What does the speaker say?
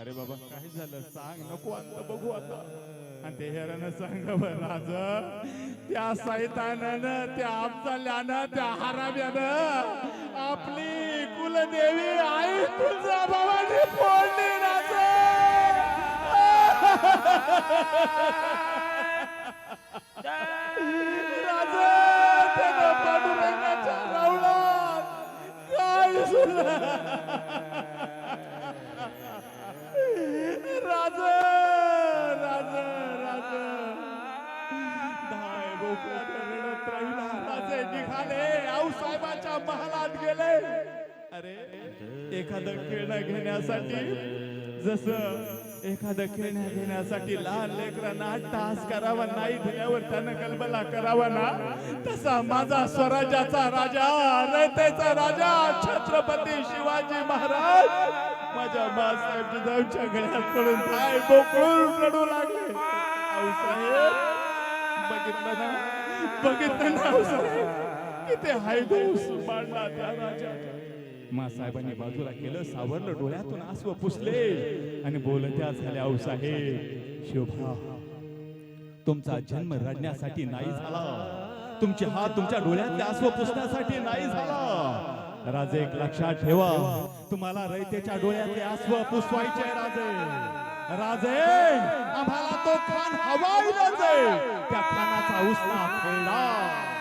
अरे बाबा काय झालं? सांग नको आता बघू आता. आणि ते हेरानं सांग राज. त्या सैतानानं त्या अफजल्यानं त्या हराम्यानं आपली कुलदेवी आई तुळजा भवानी फोडली राज. रडत राहिला राजे निघाले आऊसाहेबाच्या महालात गेले. अरे एखादं खेळणं घेण्यासाठी जसं एखादं खेळण्या घेण्यासाठी लहान लेकरांना टास करावा नाही दिल्यावर त्यानं कल्पना करावा ना तसा माझा स्वराज्याचा राजा रयतेचा राजा छत्रपती शिवाजी महाराज. माझ्या बाळासाहेब जिजाऊच्या गळ्यात पडून पाय बोकळून रडू लागले. आऊसाहेब बघितलं ना? बघितलं ना? आऊसाहेब किती हायदोस मांडला त्या राजा मासाहेबांनी बाजूला केलं सावरलं डोळ्यातून आसव पुसले आणि बोलत्या झाल्या आऊसाहेब शोभा तुमचा जन्म रडण्यासाठी नाही झाला. तुमचे हात तुमच्या डोळ्यातले आसव पुसण्यासाठी नाही झाला. राजे एक लक्षात ठेवा तुम्हाला रयतेच्या डोळ्यातले आसव पुसवायचे राजे. राजे आम्हाला तो खान हवाई राजे त्या खानाचा उसना खेळला